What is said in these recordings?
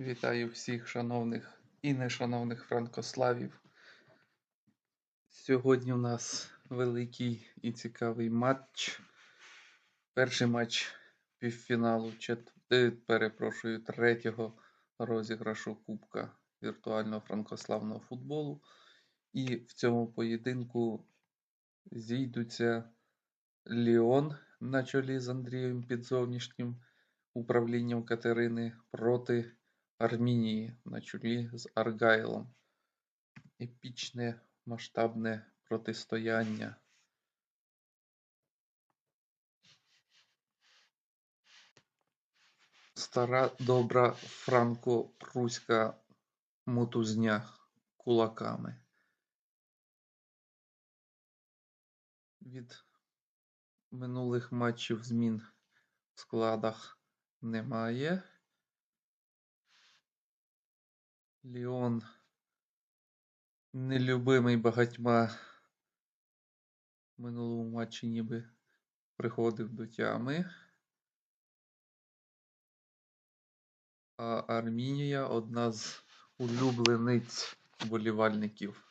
Вітаю всіх шановних і нешановних франкославів. Сьогодні у нас великий і цікавий матч. Перший матч півфіналу, чет... е, перепрошую, третього розіграшу Кубка віртуального франкославного футболу. І в цьому поєдинку зійдуться Ліон на чолі з Андрієм під зовнішнім управлінням Катерини проти Армінії на чолі з Аргайлом. Епічне масштабне протистояння. Стара добра франко-пруська мотузня кулаками. Від минулих матчів змін в складах немає. Ліон нелюбимий багатьма в минулому матчі ніби приходив до тями. А Армінія одна з улюблениць болівальників.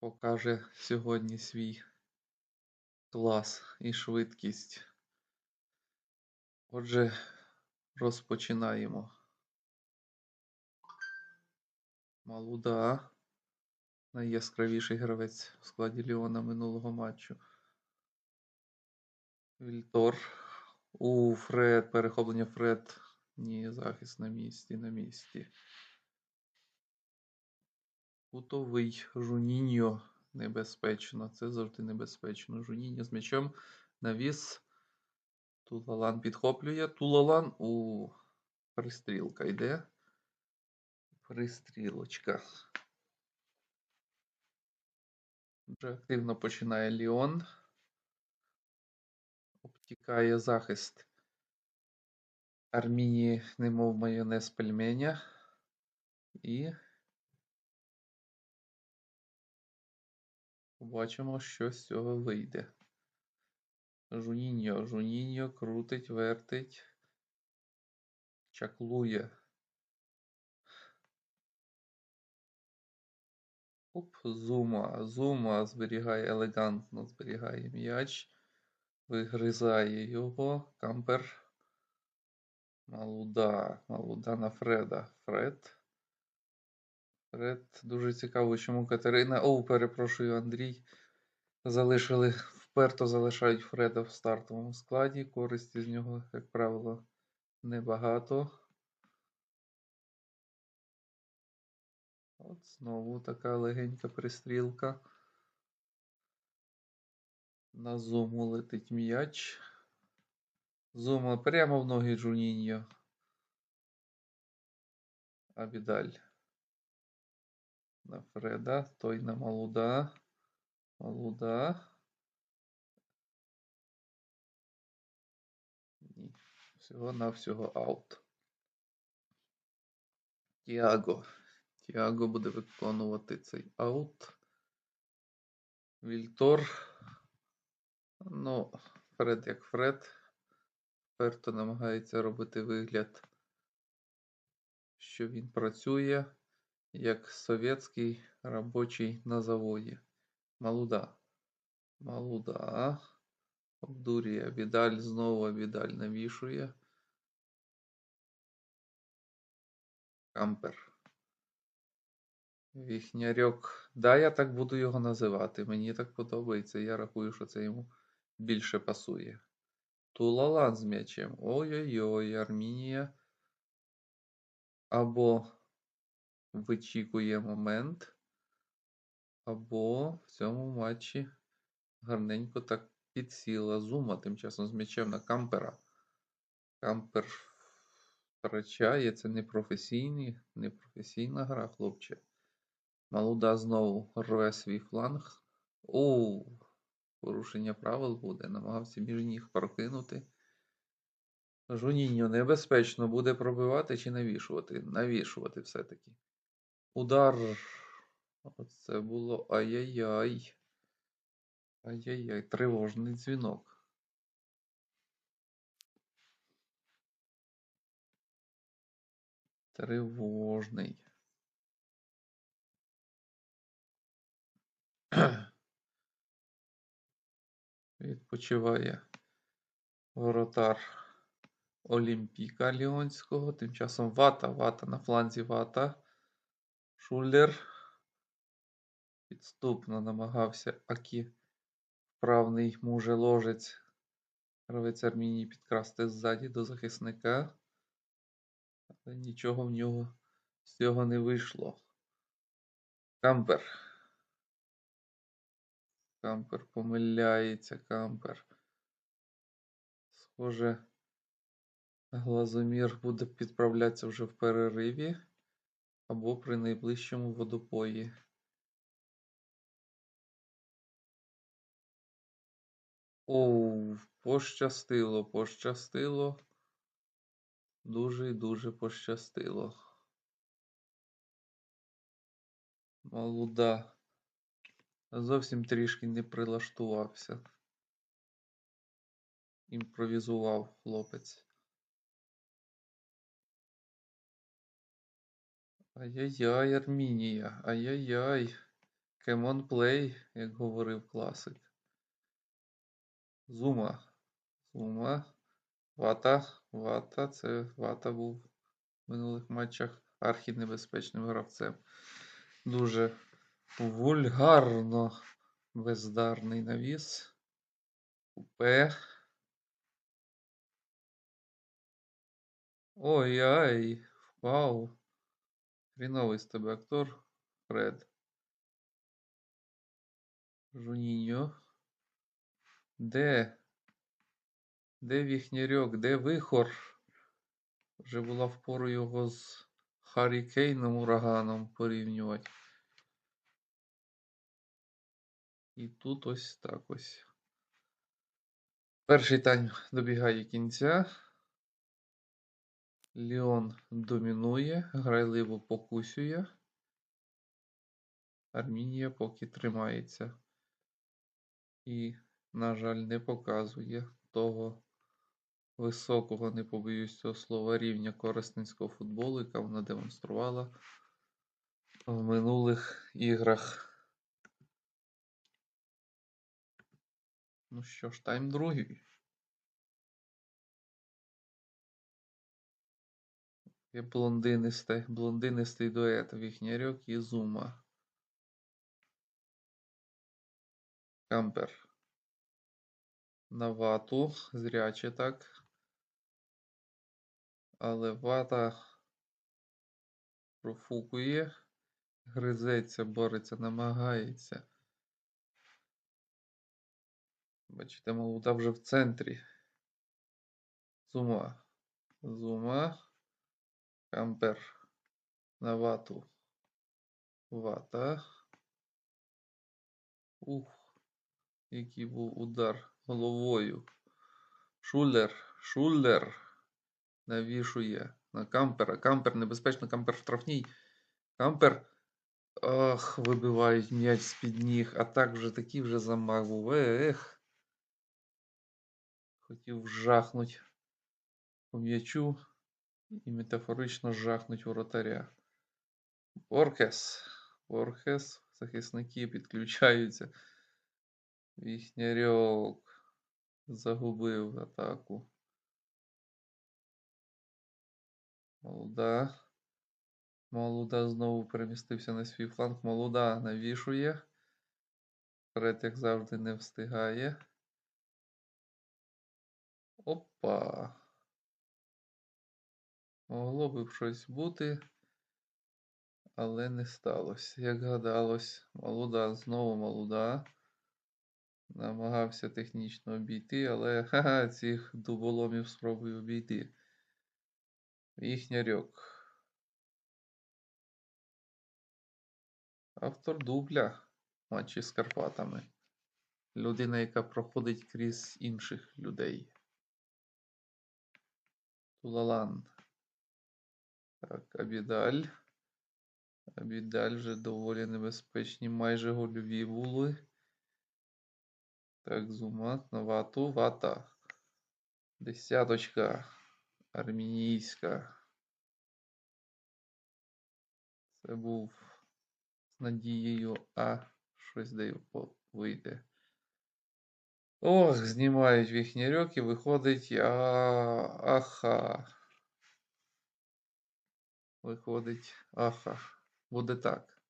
Покаже сьогодні свій клас і швидкість. Отже, розпочинаємо. Малуда. Найяскравіший гравець в складі Ліона минулого матчу. Вільтор. У Фред. Перехоплення Фред. Ні, захист на місці, на місці. Кутовий Жуніньо. Небезпечно. Це завжди небезпечно. Жуніньо з м'ячом. Навіс. Тулалан підхоплює. Тулалан у пристрілка йде. Пристрілочка. Вже активно починає Ліон. Обтікає захист Армінії, немов майонез пельменя. І побачимо, що з цього вийде. Жуніньо, Жуніньо крутить, вертить, чаклує. Оп, Зума. Зума зберігає елегантно, зберігає м'яч, вигризає його. Кампер. Малуда. Малуда на Фреда. Фред. Фред. Дуже цікаво, чому Катерина. О, перепрошую, Андрій. Залишили, вперто залишають Фреда в стартовому складі. Користі з нього, як правило, небагато. От знову така легенька пристрілка. На зуму летить м'яч. Зума прямо в ноги Джуніньо. Абідаль. На Фреда. Той на Малуда. Малуда. Ні. Всього-навсього аут. Тіаго. Тіаго буде виконувати цей аут. Вільтор. Ну, Фред як Фред. Перто намагається робити вигляд, що він працює як совєтський робочий на заводі. Малуда. Малуда. Обдурює. Абідаль знову Абідаль навішує. Кампер. Віхнярьок. Да, я так буду його називати. Мені так подобається. Я рахую, що це йому більше пасує. Тулалан з м'ячем. Ой-ой-ой, Армінія. Або вичікує момент, або в цьому матчі гарненько так підсіла. Зума тим часом з м'ячем на кампера. Кампер втрачає. Це не професійний, не професійна гра, хлопче. Малуда знову рве свій фланг. Оу, порушення правил буде. Намагався між ніг прокинути. Жуніньо небезпечно буде пробивати чи навішувати? Навішувати все-таки. Удар. Оце було ай-яй-яй. Ай-яй-яй, тривожний дзвінок. Тривожний. Відпочиває воротар Олімпіка Ліонського. Тим часом вата, вата на фланзі вата. Шулер. Підступно намагався Акі вправний мужеложець. Гравець Армінії підкрасти ззаді до захисника. Але нічого в нього з цього не вийшло. Кампер. Кампер помиляється, кампер. Схоже, глазомір буде підправлятися вже в перериві або при найближчому водопої. Оу, пощастило, пощастило. Дуже і дуже пощастило. Молода. Зовсім трішки не прилаштувався. Імпровізував хлопець. Ай-яй-яй, Армінія. Ай-яй-яй. Кемон плей, як говорив класик. Зума. Зума. Вата. Вата. Це Вата був в минулих матчах архінебезпечним гравцем. Дуже вульгарно бездарний навіс. Купе. Ой-ай, впав. Хріновий з тебе актор. Фред. Жуніньо. Де? Де віхнярьок? Де вихор? Вже була впору його з Харрікейном ураганом порівнювати. І тут ось так ось. Перший тайм добігає кінця. Ліон домінує, грайливо покусює. Армінія поки тримається. І, на жаль, не показує того високого, не побоюсь цього слова, рівня корисницького футболу, яка вона демонструвала в минулих іграх. Ну що ж, тайм другий. Є блондинистий, блондинистий дует Віхнярьок і Зума. Кампер. На вату. Зряче так. Але вата профукує, гризеться, бореться, намагається. Бачите, молода вже в центрі. Зума. Зума. Кампер. На вату. Вата. Ух. Який був удар головою. Шулер. Шулер. Навішує на кампера. Кампер небезпечно, кампер штрафній. Кампер. Ах, вибивають м'яч з-під ніг. А так вже такий вже замах був. Ех. Хотів жахнуть по м'ячу і метафорично жахнуть воротаря. Борхес. Борхес. Захисники підключаються. Віхнярьок загубив атаку. Молода. Молода знову перемістився на свій фланг. Молода навішує. Як завжди, не встигає. Опа. Могло би щось бути, але не сталося. Як гадалось, молода, знову молода. Намагався технічно обійти, але ха-ха, цих дуболомів спробую обійти. Їхнярьок. Автор дубля матчі з Карпатами. Людина, яка проходить крізь інших людей. Тулалан. Так, Абідаль. Абідаль вже доволі небезпечні. Майже гольові були. Так, зума на вату. Вата. Десяточка. Армінійська. Це був з надією, а щось де вийде. Ох, знімають віхнярьок і виходить. А, аха. Виходить, аха. Буде так.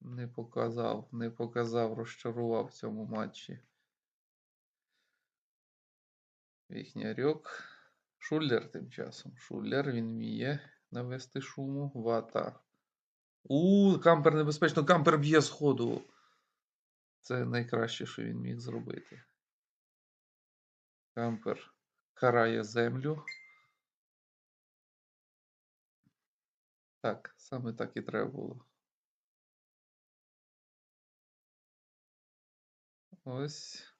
Не показав, не показав, розчарував в цьому матчі. Віхнярьок. Шуллер тим часом. Шуллер, він вміє навести шуму. Вата. У, кампер небезпечно, кампер б'є з ходу. Це найкраще, що він міг зробити. Кампер карає землю. Так, саме так і треба було. Ось.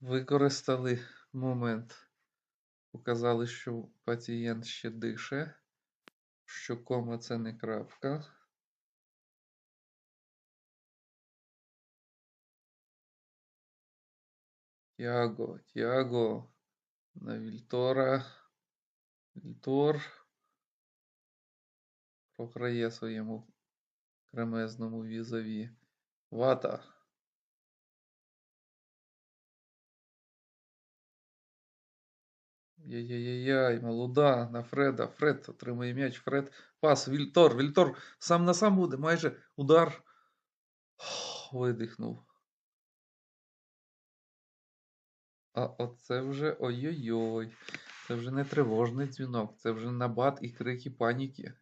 Використали момент. Показали, що пацієнт ще дише, що кома це не крапка. Тіаго, Тіаго на Вільтора. Вільтор програє своєму кремезному візові. Вата. Яй-яй-яй, молода на Фреда. Фред отримує м'яч. Фред. Пас. Вільтор. Вільтор сам на сам буде. Майже удар. Видихнув. А оце вже ой-ой-ой. Це вже не тривожний дзвінок. Це вже набат і крики паніки.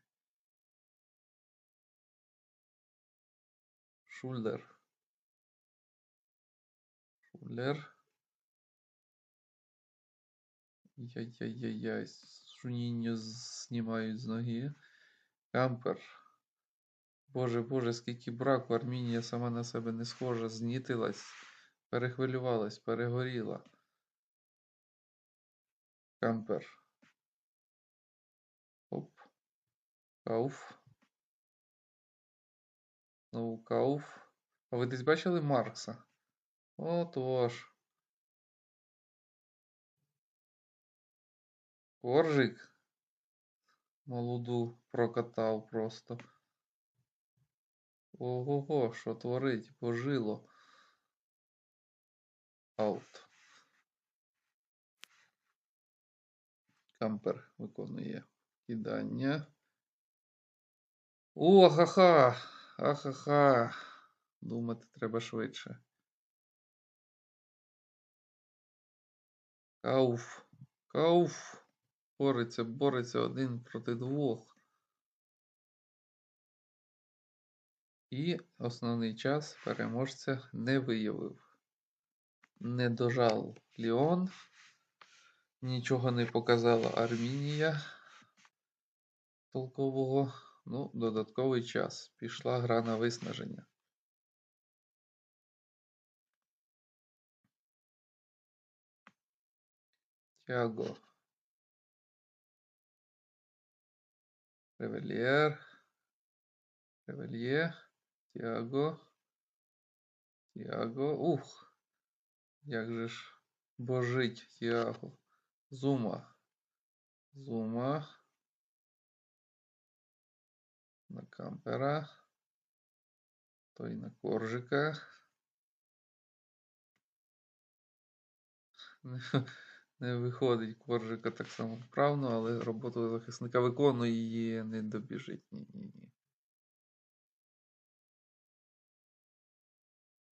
Шульдер. Шулер. Яй-яй-яй-яй. Шунінню знімають з ноги. Кампер. Боже, боже, скільки браку. Армінія сама на себе не схожа. Знітилась. Перехвилювалась, перегоріла. Кампер. Оп. Кауф. Знову Кауф. А ви десь бачили Маркса? Отож. Коржик. Молоду прокатав просто. Ого-го, що творить? Пожило. Аут. Кампер виконує кидання. О, ха-ха! Ахаха. Думати треба швидше. Кауф. Кауф. Бореться, бореться один проти двох. І основний час переможця не виявив. Не дожав Ліон. Нічого не показала Армінія толкового. Ну, додатковий час. Пішла гра на виснаження. Тяго. Ревельєр. Ревельє. Тяго. Тяго. Ух. Як же ж божить Тяго. Зума. Зума. На кампера. Той на коржика. Не виходить коржика так само вправно, але роботу захисника виконує її не добіжить. Ні, ні, ні.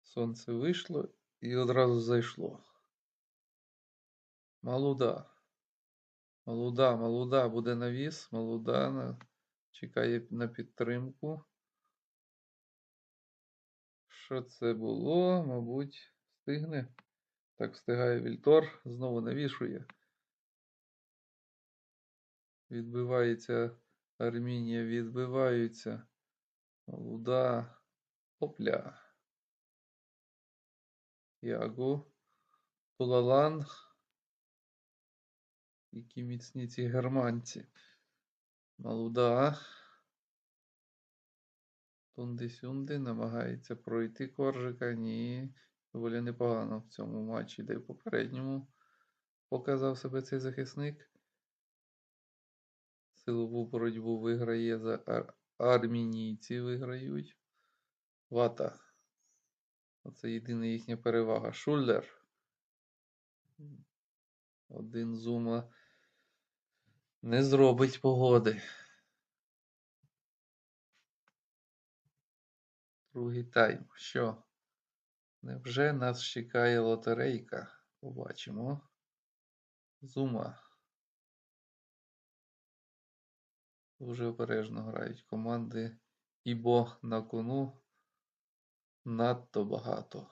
Сонце вийшло і одразу зайшло. Малуда. Малуда, малуда буде навіс. Малуда на... чекає на підтримку. Що це було? Мабуть, встигне. Так, встигає Вільтор, знову навішує. Відбивається Армінія, відбиваються. Луда. Опля. Яго. Тулалан. Які міцні ці германці. Малуда. Тунди-сюнди намагається пройти коржика. Ні. Доволі непогано в цьому матчі, де й попередньому показав себе цей захисник. Силову боротьбу виграє за ар- армінійці виграють. Вата. Оце єдина їхня перевага. Шулер. Один зума не зробить погоди. Другий тайм. Що? Невже нас чекає лотерейка? Побачимо. Зума. Дуже обережно грають команди. Ібо на кону надто багато.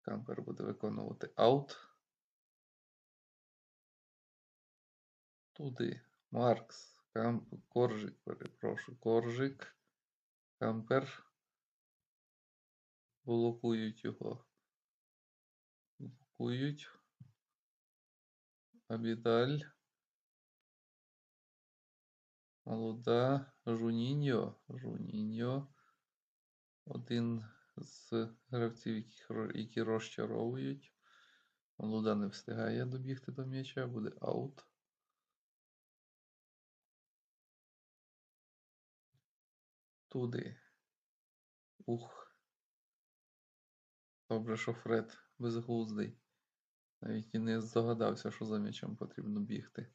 Кампер буде виконувати аут. Туди. Маркс. Камп... Коржик, перепрошую. Коржик. Кампер. Блокують його. Блокують. Абідаль. Молода. Жуніньо. Жуніньо. Один з гравців, які розчаровують. Молода не встигає добігти до м'яча, буде аут. Туди. Ух. Добре, що Фред безглуздий. Навіть і не здогадався, що за м'ячем потрібно бігти.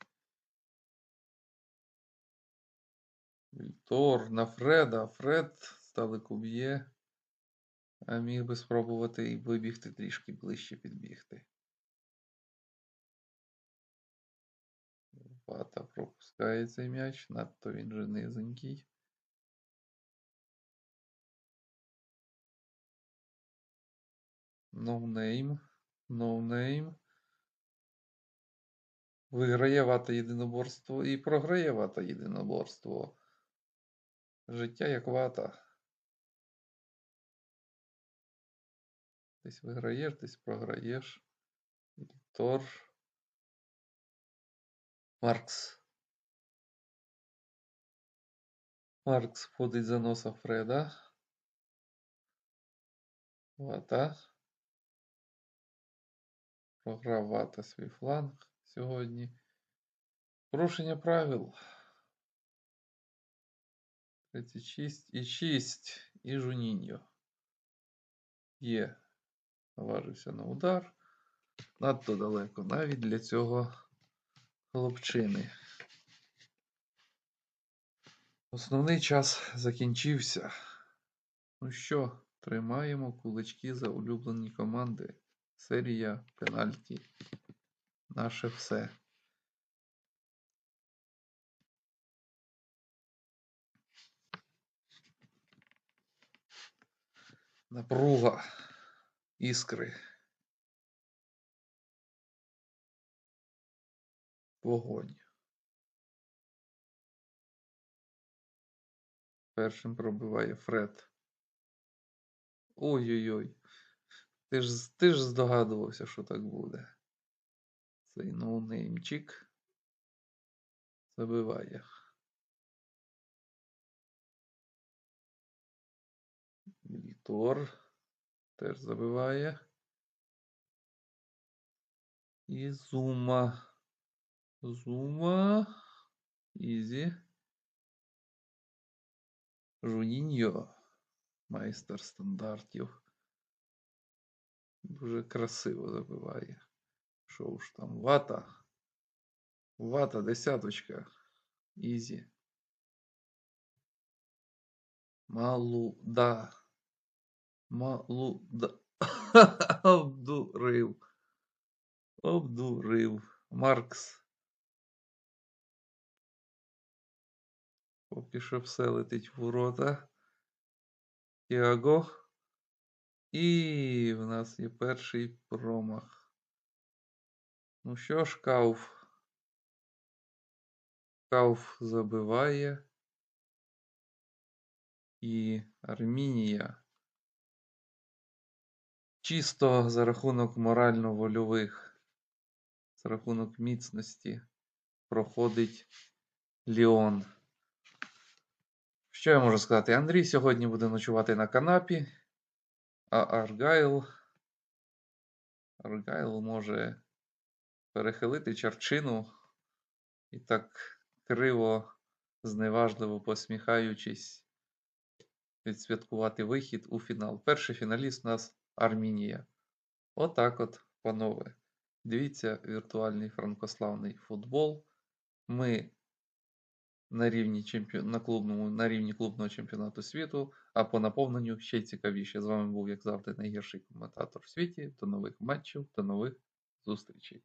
Віктор на Фреда. Фред здалеку б'є. А міг би спробувати і вибігти трішки ближче підбігти. Вата пропускає цей м'яч, надто він же низенький. Ноунейм. Ноунейм. Виграє вата єдиноборство і програє вата єдиноборство. Життя як вата. Десь виграєш, десь програєш. Віктор. Маркс. Маркс входить за носа Фреда. Вата. Програв Вата свій фланг сьогодні. Порушення правил. 36 і 6. І Жуніньо. Є. Наважився на удар. Надто далеко навіть для цього хлопчини. Основний час закінчився. Ну що, тримаємо кулачки за улюблені команди. Серія пенальті. Наше все. Напруга. Іскри. Вогонь. Першим пробиває Фред. Ой-ой-ой. Ти ж, ти ж здогадувався, що так буде. Цей ноунеймчик забиває. Віктор теж забиває. І Зума. Зума. Ізі. Жуніньо. Майстер стандартів. Дуже красиво забиває. Що ж там? Вата. Вата, десяточка. Ізі. Малуда. Малуда. Обдурив. Обдурив. Маркс. Поки що все летить в ворота. Тіаго. І в нас є перший промах. Ну що ж, Кауф. Кауф забиває. І Армінія. Чисто за рахунок морально-вольових, за рахунок міцності проходить Ліон. Що я можу сказати? Андрій сьогодні буде ночувати на канапі, а Аргайл. Аргайл може перехилити чарчину і так криво, зневажливо посміхаючись, відсвяткувати вихід у фінал. Перший фіналіст у нас Армінія. Отак от, панове. Дивіться віртуальний франкославний футбол. Ми на рівні чемпіон... на клубному, на рівні клубного чемпіонату світу, а по наповненню ще цікавіше. З вами був, як завжди, найгірший коментатор в світі. До нових матчів, до нових зустрічей.